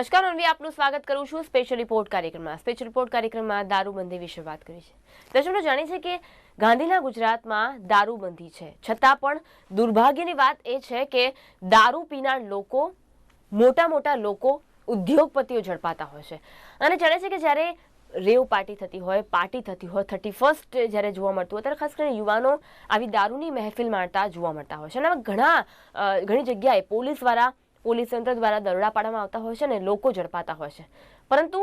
નમસ્કાર અનવી આપનું સ્વાગત કરું છું સ્પેશિયલ રિપોર્ટ કાર્યક્રમમાં. સ્પેશિયલ રિપોર્ટ કાર્યક્રમમાં દારૂબંધી વિશે વાત કરી છે દર્શકો જાણી છે કે ગાંધીના ગુજરાતમાં દારૂબંધી છે. છતાં પણ દુર્ભાગ્યની વાત એ છે કે દારૂ પીનાર લોકો, મોટા મોટા લોકો ઉદ્યોગપતિઓ ઝડપાતા હોય છે. અને જાણે છે કે જ્યારે રેવ પાર્ટી થતી હોય, પાર્ટી થતી હોય, થર્ટી ફર્સ્ટ જ્યારે જોવા મળતું હોય, ત્યારે ખાસ કરીને યુવાનો આવી દારૂની મહેફિલ માણતા જોવા મળતા હોય છે. અને ઘણા ઘણી જગ્યાએ પોલીસ દ્વારા પોલીસ તંત્ર દ્વારા દરોડા પાડવામાં આવતા હોય છે અને લોકો ઝડપાતા હોય છે. પરંતુ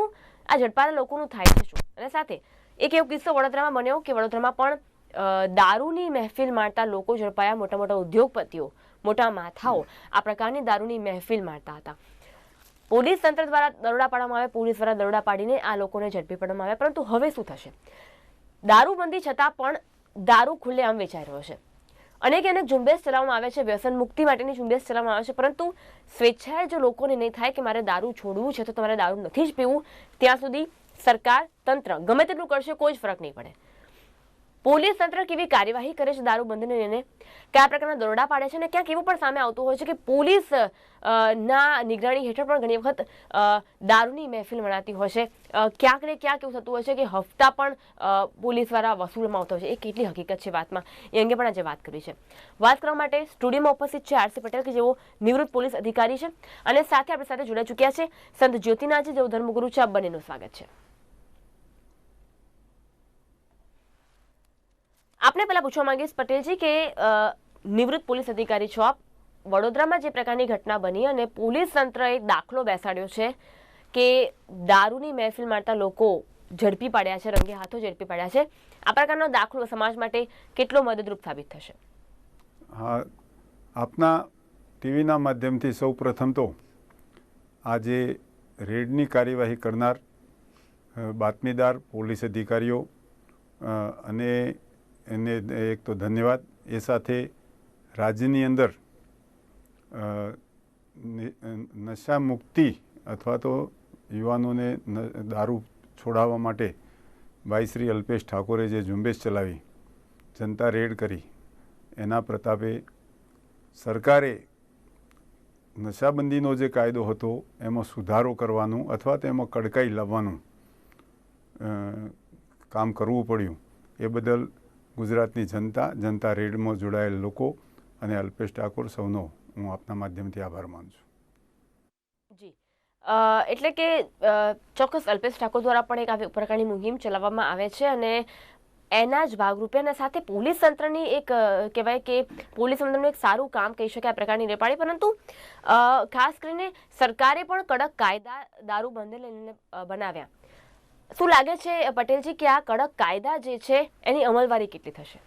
આ ઝડપાના લોકોનું થાય છે શું? અને સાથે એક એવો કિસ્સો વડોદરામાં બન્યો કે વડોદરામાં પણ દારૂની મહેફિલ માણતા લોકો ઝડપાયા મોટા મોટા ઉદ્યોગપતિઓ, મોટા માથાઓ, આ પ્રકારની દારૂની મહેફિલ મારતા હતા. પોલીસ તંત્ર દ્વારા દરોડા પાડવામાં આવે પોલીસ દ્વારા દરોડા પાડીને આ લોકોને ઝડપી પાડવામાં આવે પરંતુ હવે શું થશે? દારૂબંધી છતાં પણ દારૂ ખુલ્લેઆમ વેચાઈ રહ્યો છે. અનેક અનેક ઝુંબેશ ચલાવવામાં આવે છે, વ્યસન મુક્તિ માટેની ઝુંબેશ ચલાવવામાં આવે છે, પરંતુ સ્વેચ્છાએ જો લોકોને નહીં થાય કે મારે દારૂ છોડવું છે, તો તમારે દારૂ નથી જ પીવું, ત્યાં સુધી સરકાર, તંત્ર ગમે તેટલું કરશે, કોઈ જ ફરક નહીં પડે. પોલીસ તંત્ર કેવી કાર્યવાહી કરે છે દારૂબંધીને લઈને? કયા પ્રકારના દરોડા પાડે છે અને ક્યાંક એવું પણ સામે આવતું હોય છે કે પોલીસ ના નિગરાણી હેઠળ પણ ઘણી વખત દારૂની મહેફિલ મનાતી હોય છે. ક્યાંક ને ક્યાંક એવું થતું હોય છે કે હપ્તા પણ પોલીસ દ્વારા વસૂલમાં આવતા હોય છે. એ કેટલી હકીકત છે વાતમાં? એ અંગે પણ આજે વાત કરી છે. વાત કરવા માટે સ્ટુડિયોમાં ઉપસ્થિત છે આરસી પટેલ, કે જેઓ નિવૃત્ત પોલીસ અધિકારી છે. અને સાથે આપણી સાથે જોડાઈ ચૂક્યા છે સંત જ્યોતિનાથજી, જેઓ ધર્મગુરુ છે. આ બંનેનું સ્વાગત છે. આપને પહેલા પૂછવા માંગીશ પટેલજી કે નિવૃત્ત પોલીસ અધિકારી છો આપ. વડોદરામાં જે પ્રકારની ઘટના બની અને પોલીસ તંત્રએ દાખલો બેસાડ્યો છે કે દારૂની મહેફિલ મારતા લોકો ઝડપી પાડ્યા છે, રંગે હાથો ઝડપી પાડ્યા છે. આ પ્રકારનો દાખલો સમાજ માટે કેટલો મદદરૂપ સાબિત થશે? હા, આપના ટીવીના માધ્યમથી સૌ પ્રથમ તો આજે રેડની કાર્યવાહી કરનાર બાતમીદાર પોલીસ અધિકારીઓ અને એને એક તો ધન્યવાદ. એ સાથે રાજ્યની અંદર નશા મુક્તિ અથવા તો યુવાનોને દારૂ છોડાવવા માટે ભાઈ શ્રી અલ્પેશ ઠાકોરે જે ઝુંબેશ ચલાવી, જનતા રેડ કરી, એના પ્રતાપે સરકારે નશાબંધીનો જે કાયદો હતો, એમાં સુધારો કરવાનું અથવા તો એમાં કડકાઈ લાવવાનું કામ કરવું પડ્યું. એ બદલ ગુજરાતની જનતા જનતા રેડમાં જોડાયેલ લોકો અને અલ્પેશ ઠાકોર સૌનો હું આપના માધ્યમથી આભાર માનું છું. જી. એટલે કે ચોક્કસ અલ્પેશ ઠાકોર દ્વારા પણ એક આવી પ્રકારની મુહિમ ચલાવવામાં આવે છે અને એના જ ભાગરૂપે અને સાથે પોલીસ તંત્રની એક કહેવાય કે પોલીસ તંત્રનું એક સારું કામ કહી શકાય આ પ્રકારની રેપાડી પરંતુ ખાસ કરીને સરકારે પણ કડક કાયદા, દારૂ બંધ લઈને બનાવ્યા. શું લાગે છે પટેલજી, કે આ કડક કાયદા જે છે, એની અમલવારી કેટલી થશે?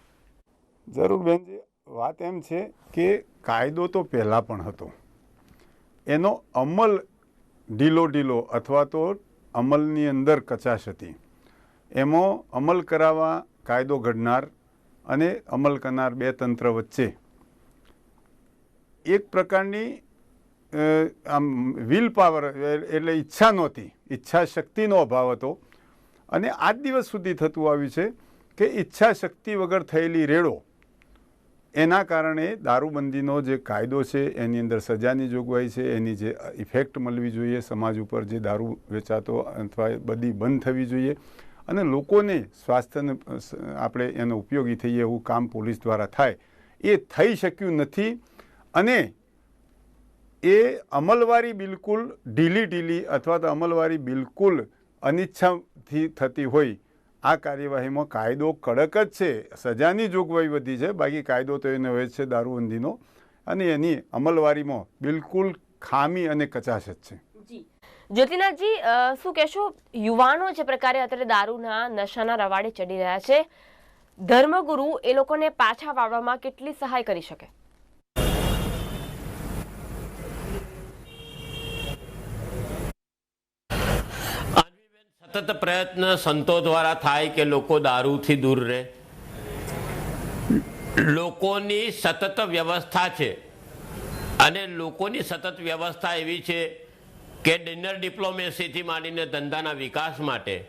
જરૂર બેનજી, વાત એમ છે કે કાયદો તો પહેલાં પણ હતો. એનો અમલ ઢીલો ઢીલો અથવા તો અમલની અંદર કચાશ હતી. એમાં અમલ કરાવવા કાયદો ઘડનાર અને અમલ કરનાર બે તંત્ર વચ્ચે. એક પ્રકારની આમ, વિલ પાવર એટલે ઈચ્છા નહોતી. ઈચ્છા શક્તિનો અભાવ હતો. અને આજ દિવસ સુધી થતું આવ્યું છે કે ઈચ્છા શક્તિ વગર થયેલી રેડો, એના કારણે દારૂબંધીનો જે કાયદો છે, એની અંદર સજાની જોગવાઈ છે, એની જે ઇફેક્ટ મળવી જોઈએ, સમાજ ઉપર જે દારૂ વેચાતો અથવા બધી બંધ થવી જોઈએ. અને લોકોને સ્વાસ્થ્યને, આપણે એનો ઉપયોગી થઈએ એવું કામ પોલીસ દ્વારા થાય, એ થઈ શક્યું નથી. અને એ અમલવારી બિલકુલ ઢીલી ઢીલી અથવા તો અમલવારી બિલકુલ અનિચ્છાથી થતી હોય, આ કાર્યવાહીમાં કાયદો કડક જ છે. સજાની જોગવાઈ વધી છે. બાકી કાયદો તો એને હોય છે દારૂબંધીનો. અને એની અમલવારીમાં બિલકુલ ખામી અને કચાશ જ છે. જ્યોતિનાથજી શું કહેશો? યુવાનો જે પ્રકારે અત્યારે દારૂના નશાના રવાડે ચડી રહ્યા છે, ધર્મગુરુ એ લોકોને પાછા વાળવામાં કેટલી સહાય કરી શકે? સતત પ્રયત્ન સંતો દ્વારા થાય કે લોકો દારૂથી દૂર રહે? લોકોની સતત વ્યવસ્થા છે. અને લોકોની સતત વ્યવસ્થા એવી છે કે ડિનર ડિપ્લોમેસીથી માંડીને ધંધાના વિકાસ માટે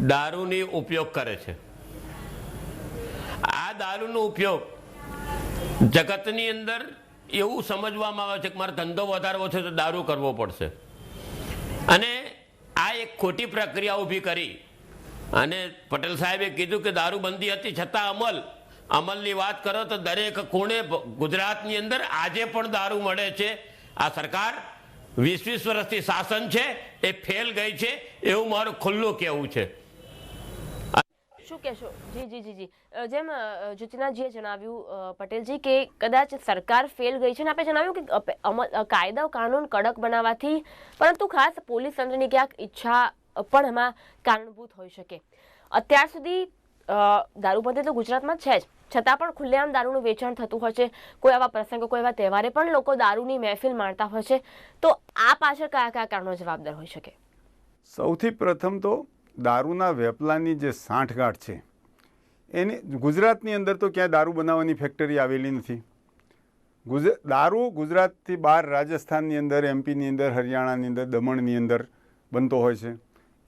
દારૂની ઉપયોગ કરે છે. આ દારૂનો ઉપયોગ જગતની અંદર એવું સમજવામાં આવે છે કે મારે ધંધો વધારવો છે તો દારૂ કરવો પડશે. અને આ એક ખોટી પ્રક્રિયા ઊભી કરી. અને પટેલ સાહેબે કીધું કે દારૂબંધી હતી છતાં અમલ. અમલની વાત કરો તો દરેક ખૂણે ગુજરાતની અંદર આજે પણ દારૂ મળે છે. આ સરકાર વીસ વીસ વર્ષથી શાસન છે, એ ફેલ ગઈ છે, એવું મારું ખુલ્લું કહેવું છે. શું કહેશો? જી જી જી જી. જેમ જ્યોતિનાથજીએ જણાવ્યું પટેલજી કે કદાચ સરકાર ફેલ ગઈ છે અને આપણે જણાવ્યું કે અમલ કાયદા, કાનૂન કડક બનાવવાથી પરંતુ ખાસ પોલીસ તંત્રની ક્યાંક ઈચ્છા પણ એમાં કારણભૂત હોઈ શકે. અત્યાર સુધી દારૂબંધી તો ગુજરાતમાં છે જ. છતાં પણ ખુલ્લેઆમ દારૂનું વેચાણ થતું હોય છે. કોઈ આવા પ્રસંગો, કોઈ એવા તહેવારે પણ લોકો દારૂની મહેફિલ માણતા હોય છે. તો આ પાછળ કયા કયા કારણો જવાબદાર હોઈ શકે? સૌથી પ્રથમ તો દારૂના વેપલાની જે સાંઠગાંઠ છે, એને ગુજરાતની અંદર તો ક્યાંય દારૂ બનાવવાની ફેક્ટરી આવેલી નથી. ગુજ, દારૂ ગુજરાતથી બહાર રાજસ્થાનની અંદર, એમપીની અંદર, હરિયાણાની અંદર, દમણની અંદર બનતો હોય છે.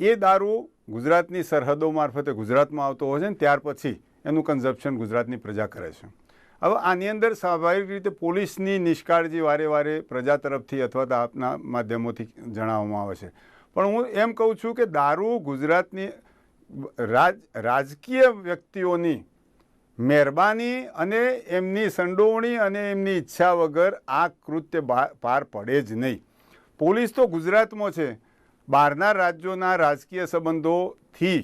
એ દારૂ ગુજરાતની સરહદો મારફતે ગુજરાતમાં આવતો હોય છે ને ત્યાર પછી એનું કન્ઝપ્શન ગુજરાતની પ્રજા કરે છે. હવે આની અંદર સ્વાભાવિક રીતે પોલીસની નિષ્કાળજી વારે વારે પ્રજા તરફથી અથવા તો આપના માધ્યમોથી જણાવવામાં આવે છે. પણ હું એમ કહું છું કે દારૂ ગુજરાતની રાજ, રાજકીય વ્યક્તિઓની મહેરબાની અને એમની સંડોવણી અને એમની ઈચ્છા વગર આ કૃત્ય પાર પડે જ નહીં. પોલીસ તો ગુજરાતમાં છે. બહારના રાજ્યોના રાજકીય સંબંધોથી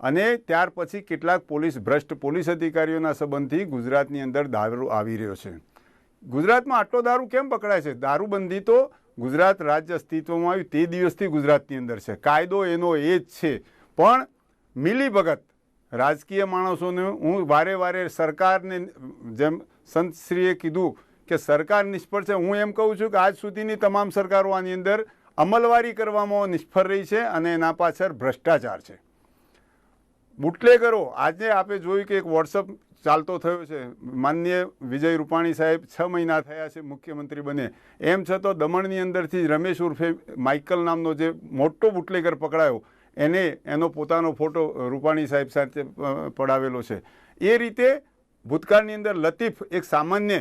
અને ત્યાર પછી કેટલાક પોલીસ, ભ્રષ્ટ પોલીસ અધિકારીઓના સંબંધથી ગુજરાતની અંદર દારૂ આવી રહ્યો છે. ગુજરાતમાં આટલો દારૂ કેમ પકડાય છે? દારૂબંધી તો ગુજરાત રાજ્ય અસ્તિત્વમાં આવ્યું તે દિવસથી ગુજરાતની અંદર છે. કાયદો એનો એ જ છે. પણ મિલીભગત રાજકીય માણસોને હું વારે વારે સરકારને જેમ સંતશ્રીએ કીધું કે સરકાર નિષ્ફળ છે, હું એમ કહું છું કે આજ સુધીની તમામ સરકારો આની અંદર અમલવારી કરવામાં નિષ્ફળ રહી છે અને એના પાછળ ભ્રષ્ટાચાર છે. બુટલેગરો, આજે આપણે જોયું કે એક વોટ્સઅપ ચાલતો થયો છે. માન્ય વિજય રૂપાણી સાહેબ છ મહિના થયા છે મુખ્યમંત્રી બને. એમ છતાં દમણની અંદરથી રમેશ ઉર્ફે માઇકલ નામનો જે મોટો બુટલેગર પકડાયો, એને, એનો પોતાનો ફોટો રૂપાણી સાહેબ સાથે પડાવેલો છે. એ રીતે ભૂતકાળની અંદર લતીફ એક સામાન્ય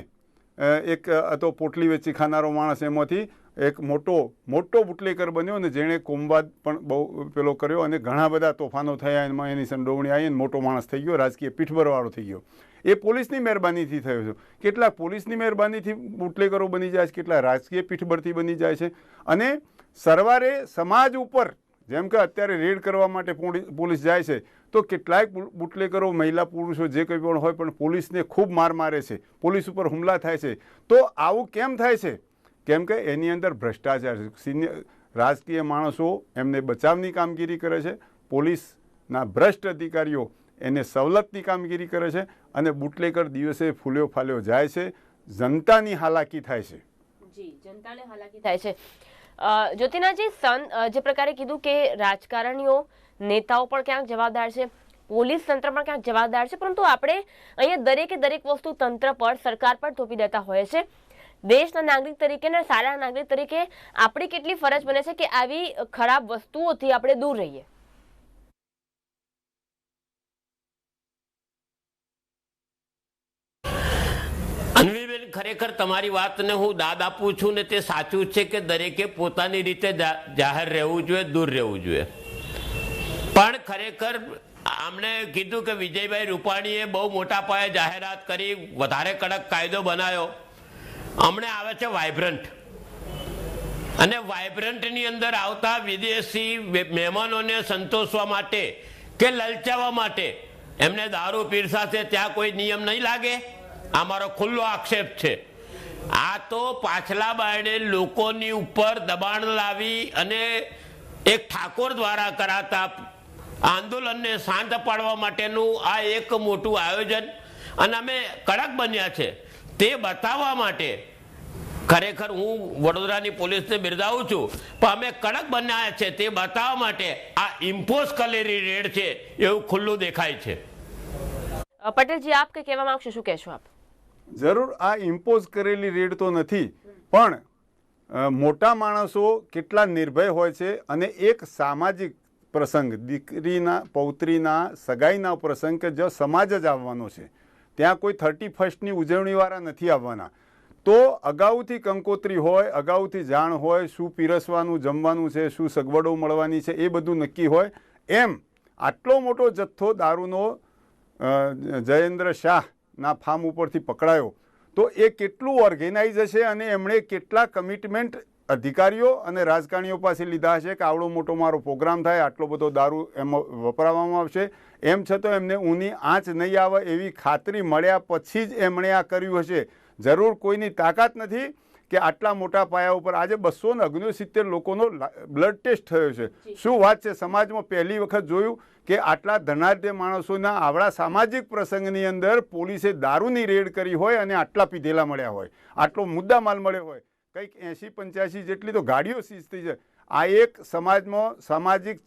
એક હતો પોટલી વેચી ખાનારો માણસ એમાંથી એક મોટો મોટો બુટલેકર બન્યો અને જેણે કોમવાદ પણ બહુ પેલો કર્યો અને ઘણા બધા તોફાનો થયા એમાં એની સંડોવણી આવી અને મોટો માણસ થઈ ગયો, રાજકીય પીઠભરવાળો થઈ ગયો. એ પોલીસની મહેરબાનીથી થયો છે. કેટલાક પોલીસની મહેરબાનીથી બુટલેકરો બની જાય છે, કેટલા રાજકીય પીઠબળથી બની જાય છે. અને સરવારે સમાજ ઉપર, જેમ કે અત્યારે રેડ કરવા માટે પોલી- પોલીસ જાય છે, તો કેટલાય બુટલેકરો, મહિલા પુરુષો જે કંઈ પણ હોય પણ પોલીસને ખૂબ માર મારે છે. પોલીસ ઉપર હુમલા થાય છે. તો આવું કેમ થાય છે? કેમ કે એની અંદર ભ્રષ્ટાચાર છે. સિનિયર રાજકીય માણસો એમને બચાવની કામગીરી કરે છે. પોલીસના ભ્રષ્ટ અધિકારીઓ એને સવલતની કામગીરી કરે છે અને બુટલેકર દિવસે ફૂલ્યો ફાલ્યો જાય છે. જનતાની હાલાકી થાય છે. જી, જનતાને હાલાકી થાય છે. જ્યોતિનાજી, સન જે પ્રકારે કીધું કે રાજકારણીઓ નેતાઓ પણ ક્યાંક જવાબદાર છે, પોલીસ તંત્ર પણ ક્યાંક જવાબદાર છે, પરંતુ આપણે અહીંયા દરેકે દરેક વસ્તુ તંત્ર પર, સરકાર પર થોપી દેતા હોય છે. દેશના નાગરિક તરીકે ને સારા નાગરિક તરીકે આપણી કેટલી ફરજ બને છે કે આવી ખરાબ વસ્તુઓથી આપણે દૂર રહીએ? અન્વીબેન, ખરેખર તમારી વાતને હું દાદ આપું છું ને તે સાચું છે કે દરેકે પોતાની રીતે જાહેર રહેવું જોઈએ, દૂર રહેવું જોઈએ. પણ ખરેખર આમણે કીધું કે વિજયભાઈ રૂપાણીએ બહુ મોટા પાયે જાહેરાત કરી, વધારે કડક કાયદો બનાવ્યો. હમણે આવે છે વાઇબ્રન્ટ અને વાઇબ્રન્ટની અંદર આવતા વિદેશી મહેમાનોને સંતોષવા માટે કે લલચાવવા માટે એમને દારૂ પીરસાશે ત્યાં કોઈ નિયમ નહીં લાગે? આ મારો ખુલ્લો આક્ષેપ છે. આ તો પાછલા બાયણે લોકોની ઉપર દબાણ લાવી અને એક ઠાકોર દ્વારા કરાતા આંદોલનને શાંત પાડવા માટેનું આ એક મોટું આયોજન. અને અમે કડક બન્યા છે. તે બતાવવા માટે ખરેખર હું વડોદરાની પોલીસને બિરદાવું છું. પણ અમે કડક બનાવ્યા છે તે બતાવવા માટે આ ઇમ્પોઝ કરેલી રેડ છે એવું ખુલ્લું દેખાય છે. પટેલજી આપ કે કહેવા માંગશો? શું કહેશો આપ? જરૂર આ ઇમ્પોઝ કરેલી રેડ તો નથી. પણ મોટા માણસો કેટલા નિર્ભય હોય છે અને એક સામાજિક પ્રસંગ દીકરીના પૌત્રીના સગાઈના પ્રસંગ કે જો સમાજ જ આવવાનો છે. ત્યાં કોઈ થર્ટી ફર્સ્ટની ઉજવણીવાળા નથી આવવાના. તો અગાઉથી કંકોત્રી હોય, અગાઉથી જાણ હોય, શું પીરસવાનું, જમવાનું છે, શું સગવડો મળવાની છે, એ બધું નક્કી હોય, એમ આટલો મોટો જથ્થો દારૂનો જયેન્દ્ર શાહના ફાર્મ ઉપરથી પકડાયો, તો એ કેટલું ઓર્ગેનાઇઝ હશે અને એમણે કેટલા કમિટમેન્ટ અધિકારીઓ અને રાજકારણીઓ પાસે લીધા હશે કે આવડો મોટો મારો પ્રોગ્રામ થાય આટલો બધો દારૂ એમાં વપરાવામાં આવશે. એમ છતાં એમને ઊની આંચ નહીં આવે એવી ખાતરી મળ્યા પછી જ એમણે આ કર્યું હશે. જરૂર કોઈની તાકાત નથી કે આટલા મોટા પાયા ઉપર આજે બસો ને ઓગણસિત્તેર લોકોનો બ્લડ ટેસ્ટ થયો છે. શું વાત છે? સમાજમાં પહેલી વખત જોયું કે આટલા ધનાઢ્ય માણસોના આવડા સામાજિક પ્રસંગની અંદર પોલીસે દારૂની રેડ કરી હોય અને આટલા પીધેલા મળ્યા હોય. આટલો મુદ્દા માલ મળ્યો હોય. કંઈક એંશી પંચ્યાસી જેટલી તો ગાડીઓ સીઝ થઈ છે. આ એક સમાજમાં, સામાજિક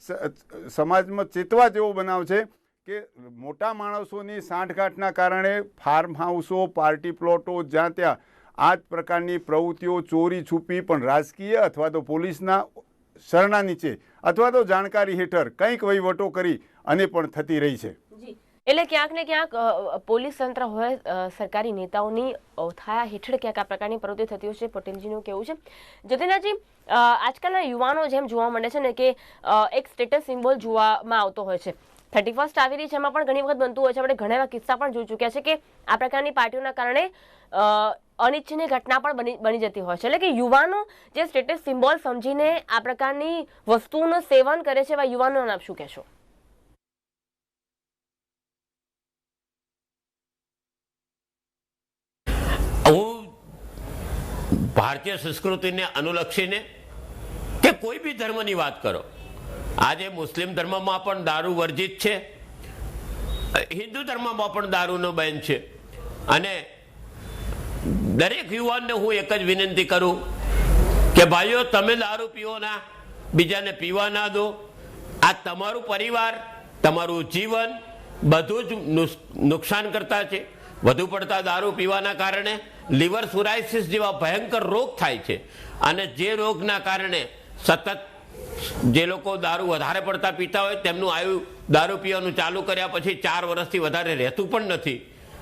સમાજમાં ચેતવા જેવો બનાવ છે કે મોટા માણસોની સાંઠગાંઠના કારણે ફાર્મ હાઉસો પાર્ટી પ્લોટો જ્યાં ત્યાં આ જ પ્રકારની પ્રવૃત્તિઓ ચોરી છુપી પણ રાજકીય અથવા તો પોલીસના શરણા નીચે અથવા તો જાણકારી હેઠળ કંઈક વહીવટો કરી અને પણ થતી રહી છે. એટલે ક્યાંક ને ક્યાંક પોલીસ તંત્ર હોય સરકારી નેતાઓની ઓથાયા હેઠળ ક્યાંક આ પ્રકારની પ્રવૃત્તિ થતી હોય છે. પટેલજીનું કેવું છે? જતીનાજી આજકાલના યુવાનો જેમ જોવા મળે છે ને કે એક સ્ટેટસ સિમ્બોલ જોવામાં આવતો હોય છે. થર્ટી ફર્સ્ટ આવી રહી છે, એમાં પણ ઘણી વખત બનતું હોય છે. આપણે ઘણા એવા કિસ્સા પણ જોઈ ચૂક્યા છે કે આ પ્રકારની પાર્ટીઓના કારણે અનિચ્છનીય ઘટના પણ બની બની જતી હોય છે. એટલે કે યુવાનો જે સ્ટેટસ સિમ્બોલ સમજીને આ પ્રકારની વસ્તુનું સેવન કરે છે એવા યુવાનોને આપ શું કહેશો હું ભારતીય સંસ્કૃતિને અનુલક્ષીને કે કોઈ બી ધર્મની વાત કરો. આજે મુસ્લિમ ધર્મમાં પણ દારૂ વર્જિત છે. હિન્દુ ધર્મમાં પણ દારૂનો બેન છે. અને દરેક યુવાનને હું એક જ વિનંતી કરું કે ભાઈઓ, તમે દારૂ પીવો ના, બીજાને પીવા ના દો. આ તમારું પરિવાર, તમારું જીવન બધું જ નુકસાન કરતા છે. વધુ પડતા દારૂ પીવાના કારણે લીવર સુરાઇસિસ જેવા ભયંકર રોગ થાય છે. અને જે રોગના કારણે સતત જે લોકો દારૂ વધારે પડતા પીતા હોય, તેમનું આયુ દારૂ પીવાનું ચાલુ કર્યા પછી ચાર વર્ષથી વધારે રહેતું પણ નથી.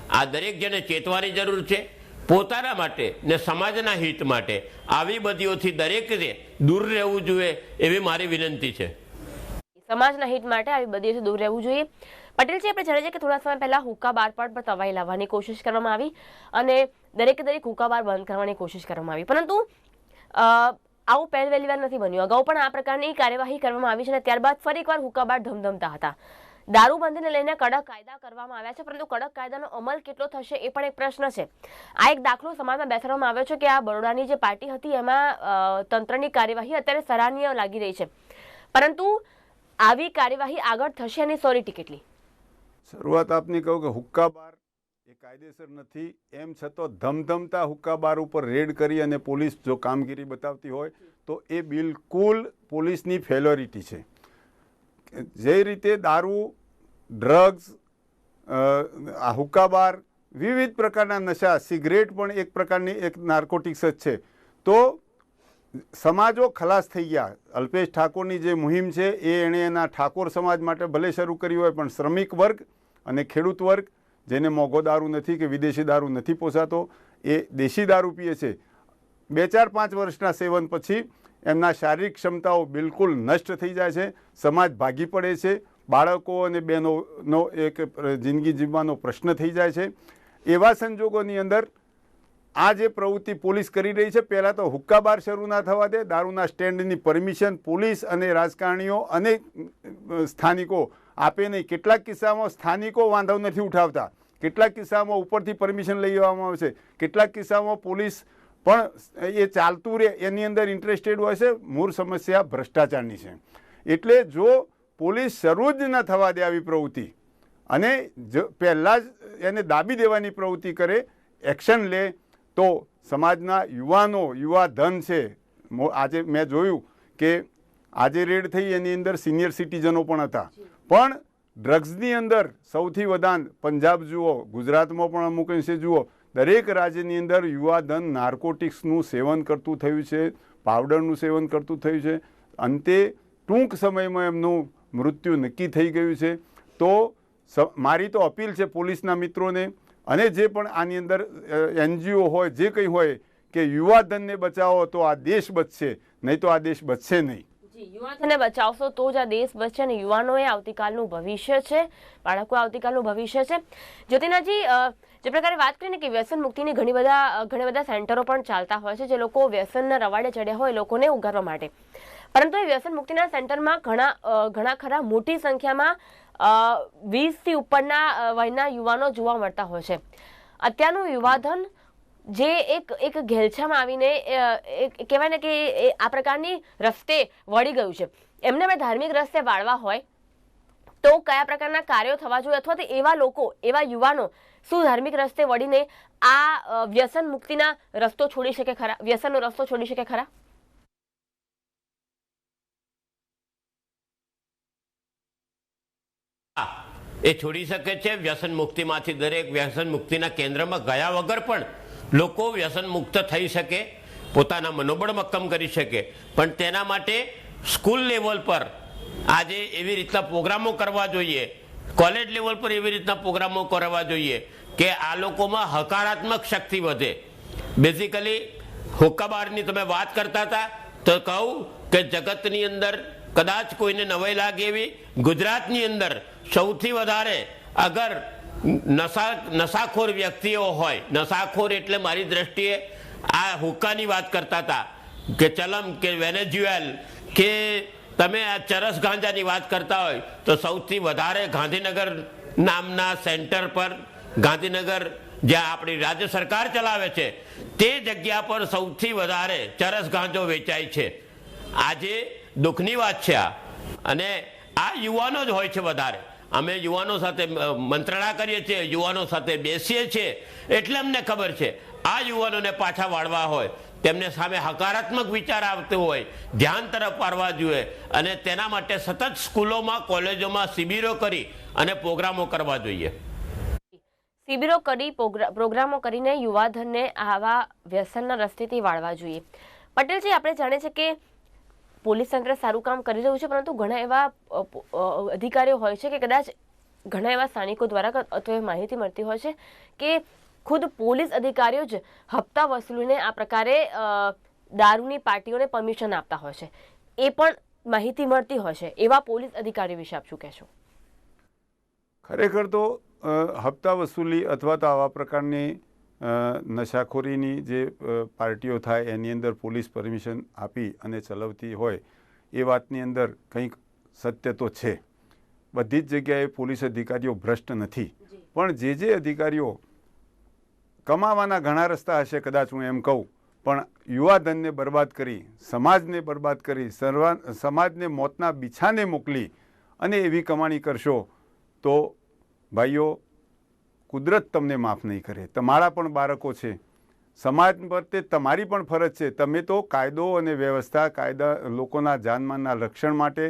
આ દરેક જેને ચેતવાની જરૂર છે. પોતાના માટે ને સમાજના હિત માટે આવી બધીઓથી દરેક દૂર રહેવું જોઈએ એવી મારી વિનંતી છે. સમાજના હિત માટે આવી બધીઓથી દૂર રહેવું જોઈએ. પટેલજી આપણે જાણીએ કે થોડા સમય પહેલા હુક્કા બાર પર તવાઈ લાવવાની કોશિશ કરવામાં આવી અને દરેકે દરેક હુક્કા બાર બંધ કરવાની કોશિશ કરવામાં આવી. પરંતુ આવું પહેલ વહેલી વાર નથી બન્યું. અગાઉ પણ આ પ્રકારની કાર્યવાહી કરવામાં આવી છે અને ત્યારબાદ ફરી એકવાર હુક્કા બાર ધમધમતા હતા. દારૂબંધીને લઈને કડક કાયદા કરવામાં આવ્યા છે, પરંતુ કડક કાયદાનો અમલ કેટલો થશે એ પણ એક પ્રશ્ન છે. આ એક દાખલો સમાજમાં બેસાડવામાં આવ્યો છે કે આ બરોડાની જે પાર્ટી હતી એમાં તંત્રની કાર્યવાહી અત્યારે સરાહનીય લાગી રહી છે. પરંતુ, આવી કાર્યવાહી આગળ થશે એની સોરિટી કેટલી શરૂઆત આપની કહું કે હુક્કા બાર એ કાયદેસર નથી. એમ છતાં ધમધમતા હુક્કા બાર ઉપર રેડ કરી અને પોલીસ જો કામગીરી બતાવતી હોય તો એ બિલકુલ પોલીસની ફેલોરિટી છે. જે રીતે દારૂ, ડ્રગ્સ આ હુક્કા બાર વિવિધ પ્રકારના નશા, સિગરેટ પણ એક પ્રકારની એક નાર્કોટિક્સ જ છે. તો સમાજો ખલાસ થઈ ગયા. અલ્પેશ ઠાકોરની જે મુહિમ છે એ એણે એના ઠાકોર સમાજ માટે ભલે શરૂ કરી હોય પણ શ્રમિક વર્ગ અને ખેડૂત વર્ગ, જેને મોંઘો દારૂ નથી કે વિદેશી દારૂ નથી પોસાતો, એ દેશી દારૂ પીએ છે. બે ચાર પાંચ વર્ષના સેવન પછી એમના શારીરિક ક્ષમતાઓ બિલકુલ નષ્ટ થઈ જાય છે, સમાજ ભાગી પડે છે, બાળકો અને બહેનોનો એક જિંદગી જીવવાનો પ્રશ્ન થઈ જાય છે. એવા સંજોગોની અંદર આ જે પ્રવૃત્તિ પોલીસ કરી રહી છે, પહેલાં તો હુક્કા બાર શરૂ ના થવા દે, દારૂના સ્ટેન્ડની પરમિશન પોલીસ અને રાજકારણીઓ અને સ્થાનિકો આપે નહીં કેટલાક કિસ્સામાં સ્થાનિકો વાંધો નથી ઉઠાવતા. કેટલાક કિસ્સામાં ઉપરથી પરમિશન લઈ લેવામાં આવે છે. કેટલાક કિસ્સામાં પોલીસ પણ એ ચાલતું રહે, એની અંદર ઇન્ટરેસ્ટેડ હોય છે. મૂળ સમસ્યા ભ્રષ્ટાચારની છે. એટલે જો પોલીસ શરૂ જ ન થવા દે આવી પ્રવૃત્તિ અને જ પહેલાં જ એને દાબી દેવાની પ્રવૃત્તિ કરે, એક્શન લે, તો સમાજના યુવાનો યુવા ધન છે આજે મેં જોયું કે આજે રેડ થઈ, એની અંદર સિનિયર સિટીઝનો પણ હતા. પણ ડ્રગ્સની અંદર સૌથી વધારે પંજાબ જુઓ, ગુજરાતમાં પણ અમુક અંશે જુઓ, દરેક રાજ્યની અંદર યુવા ધન નાર્કોટિક્સનું સેવન કરતું થયું છે પાવડરનું સેવન કરતું થયું છે. અંતે ટૂંક સમયમાં એમનું મૃત્યુ નક્કી થઈ ગયું છે. તો મારી તો અપીલ છે પોલીસના મિત્રોને અને જે પણ આની અંદર એનજીઓ હોય, જે કંઈ હોય કે યુવાધનને બચાવો તો આ દેશ બચશે, નહીં તો આ દેશ બચશે નહીં. જી બચાવશો તો જ આ દેશ બચશે અને યુવાનોએ આવતીકાલનું ભવિષ્ય છે બાળકો આવતીકાલનું ભવિષ્ય છે. જ્યોતિનાજી જે પ્રકારે વાત કરીને કે વ્યસન મુક્તિની ઘણી બધા ઘણા બધા સેન્ટરો પણ ચાલતા હોય છે, જે લોકો વ્યસનના રવાડે ચડ્યા હોય લોકોને ઉગારવા માટે. પરંતુ એ વ્યસન મુક્તિના સેન્ટરમાં ઘણા ઘણા ખરા મોટી સંખ્યામાં વીસથી ઉપરના વયના યુવાનો જોવા મળતા હોય છે. અત્યારનું યુવાધન જે એક એક ઘેલછામાં આવીને કહેવાય ને કે આ પ્રકારની રસ્તે વળી ગયું છે. એમને હવે ધાર્મિક રસ્તે વાળવા હોય તો કયા પ્રકારના કાર્યો થવા જોઈએ? અથવા તો એવા લોકો, એવા યુવાનો શું ધાર્મિક રસ્તે વળીને આ વ્યસન મુક્તિના રસ્તો છોડી શકે ખરા? વ્યસનનો રસ્તો છોડી શકે ખરા? એ છોડી શકે છે વ્યસન મુક્તિમાંથી દરેક વ્યસન મુક્તિના કેન્દ્રમાં ગયા વગર પણ લોકો વ્યસન મુક્ત થઈ શકે, પોતાના મનોબળ મક્કમ કરી શકે. પણ તેના માટે સ્કૂલ લેવલ પર આજે એવી રીતના પ્રોગ્રામો કરવા જોઈએ, કોલેજ લેવલ પર એવી રીતના પ્રોગ્રામો કરવા જોઈએ કે આ લોકોમાં હકારાત્મક શક્તિ વધે. બેઝિકલી હુક્કાબારની તમે વાત કરતા હતા, તો કહું કે જગતની અંદર કદાચ કોઈને નવાઈ લાગે એવી, ગુજરાતની અંદર સૌથી વધારે અગર નશા, નશાખોર વ્યક્તિઓ હોય. નશાખોર એટલે મારી દ્રષ્ટિએ આ હુક્કાની વાત કરતા હતા કે ચલમ, કે વેનેઝ્યુએલ, કે તમે આ ચરસ ગાંજાની વાત કરતા હોય તો સૌથી વધારે ગાંધીનગર નામના સેન્ટર પર, ગાંધીનગર જ્યાં આપણી રાજ્ય સરકાર ચલાવે છે, તે જગ્યા પર સૌથી વધારે ચરસ ગાંજો વેચાય છે. આજે દુઃખની વાત છે આ. અને આ યુવાનો જ હોય છે વધારે. અમે યુવાનો સાથે મંત્રણા કરીએ છીએ, યુવાનો સાથે બેસીએ છીએ. એટલે અમને ખબર છે, આ યુવાનોને પાછા વાળવા હોય, તેમને સામે હકારાત્મક વિચાર આવતો હોય, ધ્યાન તરફ વાળવા જોઈએ અને તેના માટે સતત સ્કૂલોમાં, કોલેજોમાં શિબિરો કરી અને પ્રોગ્રામો કરવા જોઈએ. શિબિરો કરી પ્રોગ્રામો કરીને યુવાધનને આવા વ્યસનના રસ્તેથી વાળવા જોઈએ. પટેલજી, આપણે જાણીએ છીએ કે પોલીસ તંત્ર સારું કામ કરી રહ્યું છે, પરંતુ ઘણા એવા અધિકારીઓ હોય છે કે કદાચ ઘણા એવા સ્થાનિકો દ્વારા અથવા માહિતી મળતી હોય છે કે ખુદ પોલીસ અધિકારીઓ જ હપ્તા વસૂલીને આ પ્રકારે દારૂની પાર્ટીઓને પરમિશન આપતા હોય છે. એ પણ માહિતી મળતી હોય છે. એવા પોલીસ અધિકારીઓ વિશે આપ શું કહેશો? ખરેખર તો હપ્તા વસૂલી અથવા તો આવા પ્રકારની નશાખોરીની જે પાર્ટીઓ થાય એની અંદર પોલીસ પરમિશન આપી અને ચલાવતી હોય એ વાતની અંદર કંઈક સત્ય તો છે. બધી જ જગ્યાએ પોલીસ અધિકારીઓ ભ્રષ્ટ નથી. પણ જે જે અધિકારીઓ કમાવાના ઘણા રસ્તા હશે કદાચ હું એમ કહું પણ યુવાધનને બરબાદ કરી સમાજને બરબાદ કરી સર્વા સમાજને મોતના બીછાને મોકલી અને એવી કમાણી કરશો તો ભાઈઓ કુદરત તમને માફ નહીં કરે. તમારા પણ બાળકો છે. સમાજ પ્રત્યે તમારી પણ ફરજ છે. તમે તો કાયદો અને વ્યવસ્થા, કાયદા, લોકોના જાનમાનના રક્ષણ માટે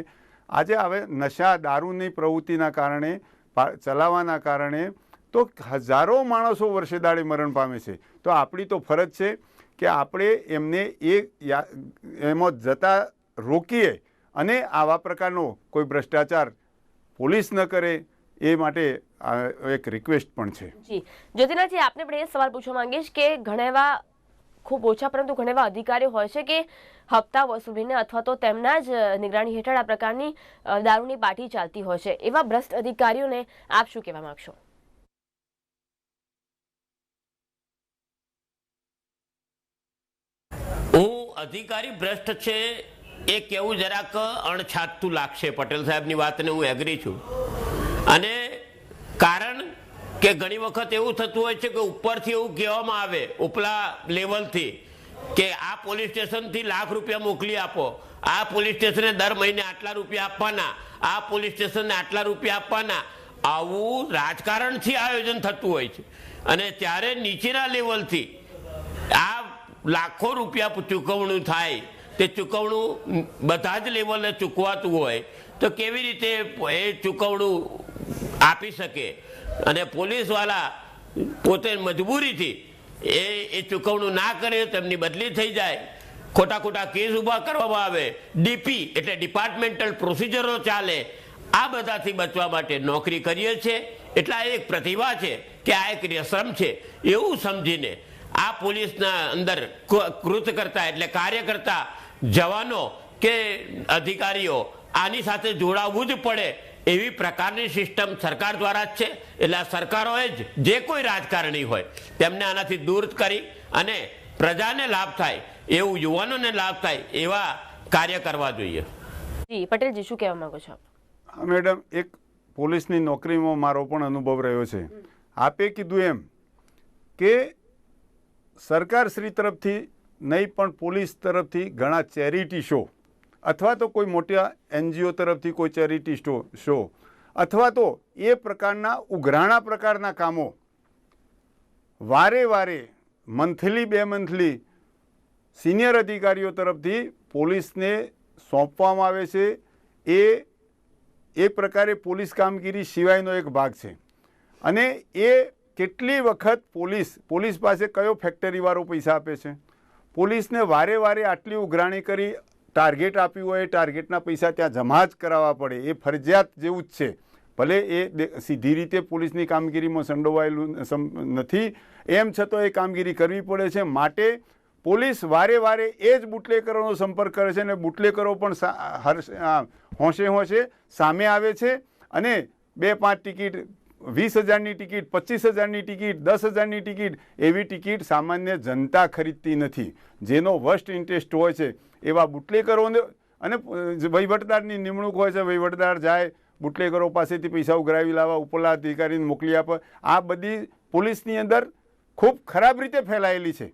આજે હવે નશા, દારૂની પ્રવૃત્તિના કારણે ચલાવવાના કારણે તો હજારો માણસો વર્ષે દાડે મરણ પામે છે. તો આપણી તો ફરજ છે કે આપણે એમને એ એમાં જતા રોકીએ અને આવા પ્રકારનો કોઈ ભ્રષ્ટાચાર પોલીસ ન કરે એ માટે એક રિક્વેસ્ટ પણ છે. જી. જ્યોતિનાજી આપને પણ એ સવાલ પૂછવા માંગીશ કે ઘણા એવા ખૂબ ઓછા પરંતુ ઘણા એવા અધિકારીઓ હોય છે કે હપ્તા વસૂલીને અથવા તો તેમના જ નિગરાણી હેઠળ આ પ્રકારની દારૂની પાર્ટી ચાલતી હોય છે. એવા ભ્રષ્ટ અધિકારીઓને આપ શું કહેવા માંગશો? હું અધિકારી ભ્રષ્ટ છે એ કેવું જરાક અણછાતું લાગશે. પટેલ સાહેબની વાતને હું એગ્રી છું. અને કારણ કે ઘણી વખત એવું થતું હોય છે કે ઉપરથી એવું કહેવામાં આવે, ઉપલા લેવલથી, કે આ પોલીસ સ્ટેશનથી લાખ રૂપિયા મોકલી આપો. આ પોલીસ સ્ટેશને દર મહિને આટલા રૂપિયા આપવાના. આ પોલીસ સ્ટેશનને આટલા રૂપિયા આપવાના. આવું રાજકારણથી આયોજન થતું હોય છે. અને ત્યારે નીચેના લેવલથી આ લાખો રૂપિયા ચૂકવણું થાય. તે ચૂકવણું બધા જ લેવલે ચૂકવાતું હોય. તો કેવી રીતે એ ચૂકવણું આપી શકે? અને પોલીસવાળા પોતે મજબૂરીથી એ એ ચૂકવણું ના કરે, તેમની બદલી થઈ જાય. ખોટા ખોટા કેસ ઊભા કરવામાં આવે. ડીપી એટલે ડિપાર્ટમેન્ટલ પ્રોસિજરો ચાલે. આ બધાથી બચવા માટે નોકરી કરીએ છીએ એટલે આ એક પ્રતિભા છે કે આ એક વ્યસન છે. એવું સમજીને આ પોલીસના અંદર કૃત કરતા એટલે કાર્ય કરતા જવાનો કે અધિકારીઓ આની સાથે જોડાવવું જ પડે એવી પ્રકારની સિસ્ટમ સરકાર દ્વારા જ છે. એટલે આ સરકારોએ જ જે કોઈ રાજકારણી હોય તેમને આનાથી દૂર કરી અને પ્રજાને લાભ થાય એવું યુવાનોને લાભ થાય એવા કાર્ય કરવા જોઈએ. જી પટેલજી શું કહેવા માંગો છો હા મેડમ એક પોલીસની નોકરીમાં મારો પણ અનુભવ રહ્યો છે. આપે કીધું એમ કે સરકારશ્રી તરફથી નહીં પણ પોલીસ તરફથી ઘણા ચેરિટી શો અથવા તો કોઈ મોટા એનજીઓ તરફથી કોઈ ચેરિટી શો શો, અથવા તો એ પ્રકારના ઉઘરાણા પ્રકારના કામો વારે વારે, મંથલી બે મંથલી સિનિયર અધિકારીઓ તરફથી પોલીસને સોંપવામાં આવે છે. એ એ પ્રકારે પોલીસ કામગીરી સિવાયનો એક ભાગ છે. અને એ કેટલી વખત પોલીસ પોલીસ પાસે કયો ફેક્ટરીવાળો પૈસા આપે છે? પોલીસને વારે વારે આટલી ઉઘરાણી કરી ટાર્ગેટ આપ્યું હોય એ ટાર્ગેટના પૈસા ત્યાં જમા જ કરાવવા પડે એ ફરજિયાત જેવું જ છે. ભલે એ સીધી રીતે પોલીસની કામગીરીમાં સંડોવાયેલું નથી એમ છતાં એ કામગીરી કરવી પડે છે. માટે પોલીસ વારે વારે એ જ બુટલેકરોનો સંપર્ક કરે છે અને બુટલેકરો પણ સા- હર- આ, હોંશે હોંશે સામે આવે છે અને બે પાંચ ટિકિટ વીસ હજારની ટિકિટ પચીસ હજારની ટિકિટ દસ હજારની ટિકિટ એવી ટિકિટ સામાન્ય જનતા ખરીદતી નથી. જેનો વર્સ્ટ ઇન્ટરેસ્ટ હોય છે. એવા બુટલેકરોને અને વહીવટદારની નિમણૂક હોય છે વહીવટદાર જાય બુટલેકરો પાસેથી પૈસા ઉઘરાવી લાવવા ઉપલા અધિકારીને મોકલી આપે. આ બધી પોલીસની અંદર ખૂબ ખરાબ રીતે ફેલાયેલી છે.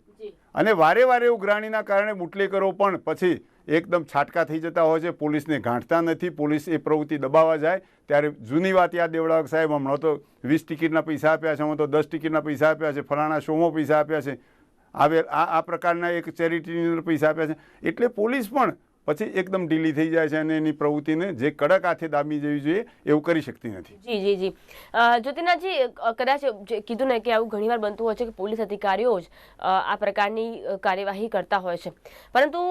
અને વારે વારે ઉઘરાણીના કારણે બુટલેકરો પણ પછી એકદમ છાટકા થઈ જતા હોય છે. પોલીસને ગાંઠતા નથી. પોલીસ એ પ્રવૃત્તિ દબાવવા જાય. ત્યારે જૂની વાત યાદ દેવડાવે સાહેબ હમણાં તો વીસ ટિકિટના પૈસા આપ્યા છે હમણાં તો દસ ટિકિટના પૈસા આપ્યા છે ફલાણા શોમાં પૈસા આપ્યા છે. આવે, આ આ પ્રકારના એક ચેરિટીની અંદર પૈસા આપ્યા છે. એટલે પોલીસ પણ પછી એકદમ ઢીલી થઈ જાય છે અને એની પ્રવૃત્તિને જે કડક હાથે દાબી જવી જોઈએ એવું કરી શકતી નથી. જી જી જી. જ્યોતિનાજી કદાચ કીધું ને કે આવું ઘણીવાર બનતું હોય છે કે પોલીસ અધિકારીઓ જ આ પ્રકારની કાર્યવાહી કરતા હોય છે. પરંતુ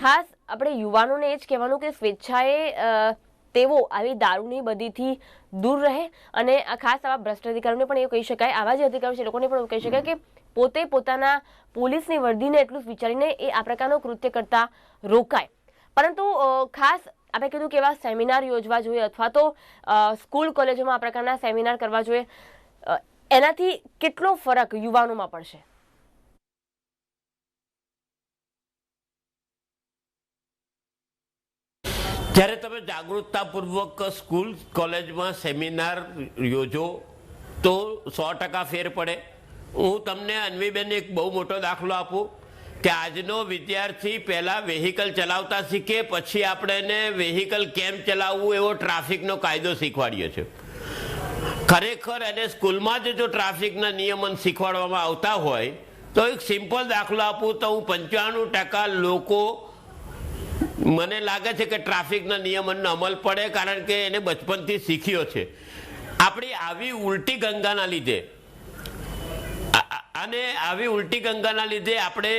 ખાસ આપણે યુવાનોને એ જ કહેવાનું કે સ્વેચ્છાએ તેઓ આવી દારૂની બધીથી દૂર રહે અને ખાસ આવા ભ્રષ્ટ અધિકારીઓને પણ એવું કહી શકાય. આવા જે અધિકારીઓ છે લોકોને પણ એવું કહી શકાય કે પોતે પોતાના પોલીસની વર્દીને એટલું જ વિચારીને એ આ પ્રકારનું કૃત્ય કરતા રોકાય. પરંતુ ખાસ આપણે કીધું કે એવા સેમિનાર યોજવા જોઈએ અથવા તો સ્કૂલ કોલેજોમાં આ પ્રકારના સેમિનાર કરવા જોઈએ એનાથી કેટલો ફરક યુવાનોમાં પડશે? જ્યારે તમે જાગૃતતાપૂર્વક સ્કૂલ, કોલેજમાં સેમિનાર યોજો, તો સો ટકા ફેર પડે. હું તમને, અન્વીબેન, એક બહુ મોટો દાખલો આપું કે આજનો વિદ્યાર્થી પહેલાં વેહિકલ ચલાવતા શીખે, પછી આપણે એને વેહિકલ કેમ ચલાવવું એવો ટ્રાફિકનો કાયદો શીખવાડીએ છીએ. ખરેખર એને સ્કૂલમાં જ જો ટ્રાફિકના નિયમન શીખવાડવામાં આવતા હોય, તો એક સિમ્પલ દાખલો આપું તો હું પંચાણું ટકા લોકો મને લાગે છે કે ટ્રાફિકના નિયમનનો અમલ પડે, કારણ કે એને બચપનથી શીખ્યો છે. આપણી આવી ઉલટી ગંગાના લીધે અને આવી ઉલટી ગંગાના લીધે આપણે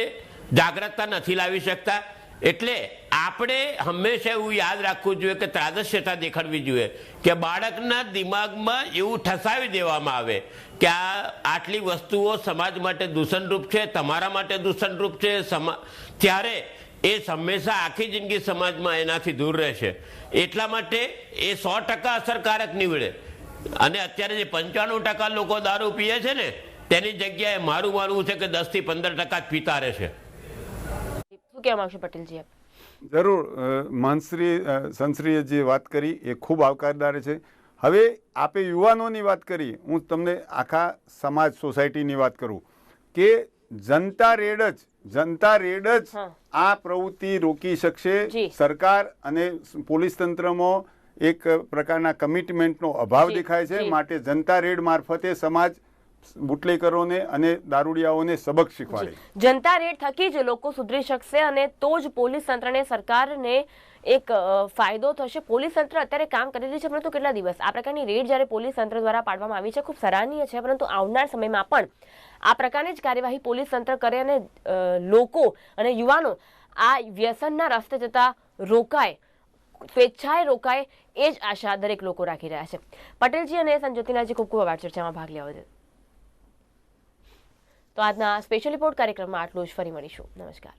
જાગ્રતતા નથી લાવી શકતા. એટલે આપણે હંમેશા એવું યાદ રાખવું જોઈએ કે ત્રાદશ્યતા દેખાડવી જોઈએ. કે બાળકના દિમાગમાં એવું ઠસાવી દેવામાં આવે કે આ આટલી વસ્તુઓ સમાજ માટે દૂષણરૂપ છે, તમારા માટે દૂષણરૂપ છે ત્યારે એ હંમેશા આખી જિંદગી સમાજમાં એનાથી દૂર રહેશે. એટલા માટે એ સો ટકા અસરકારક નીવડે. અને અત્યારે જે પંચાણું ટકા લોકો દારૂ પીએ છે ને તેની જગ્યાએ મારું માનવું છે કે દસથી પંદર ટકા જ પીતા રહેશે શું કહેવા માંગશો પટેલજી આપ? જરૂર માનશ્રી સંશ્રીએ જે વાત કરી એ ખૂબ આવકારદાર છે. હવે આપે યુવાનોની વાત કરી હું તમને આખા સમાજ સોસાયટીની વાત કરું કે જનતા રેડ જ જનતા રેડ જ આ પ્રવૃત્તિ રોકી શકશે. સરકાર અને પોલીસ તંત્રમાં એક પ્રકારના કમિટમેન્ટનો અભાવ દેખાય છે. માટે જનતા રેડ મારફતે સમાજ બુટલેકરોને અને દારૂડિયાઓને સબક શીખવાડે. જનતા રેડ થકી જ લોકો સુધરી શકશે અને તો જ પોલીસ તંત્રને સરકારને એક ફાયદો થશે. પોલીસ તંત્ર અત્યારે કામ કરી રહી છે પરંતુ કેટલા દિવસ? આ પ્રકારની રેડ જ્યારે પોલીસ તંત્ર દ્વારા પાડવામાં આવી છે ખૂબ સરાહનીય છે પરંતુ આવનાર સમયમાં પણ આ પ્રકારની જ કાર્યવાહી પોલીસ તંત્ર કરે અને લોકો અને યુવાનો આ વ્યસનના રસ્તે જતા રોકાય સ્વેચ્છાએ રોકાય એ જ આશા દરેક લોકો રાખી રહ્યા છે. પટેલજી અને સંજોતિનાજી ખૂબ ખૂબ આભાર. ચર્ચામાં ભાગ લેવા તો આજના સ્પેશિયલ રિપોર્ટ કાર્યક્રમમાં આટલું જ. ફરી મળીશું. નમસ્કાર.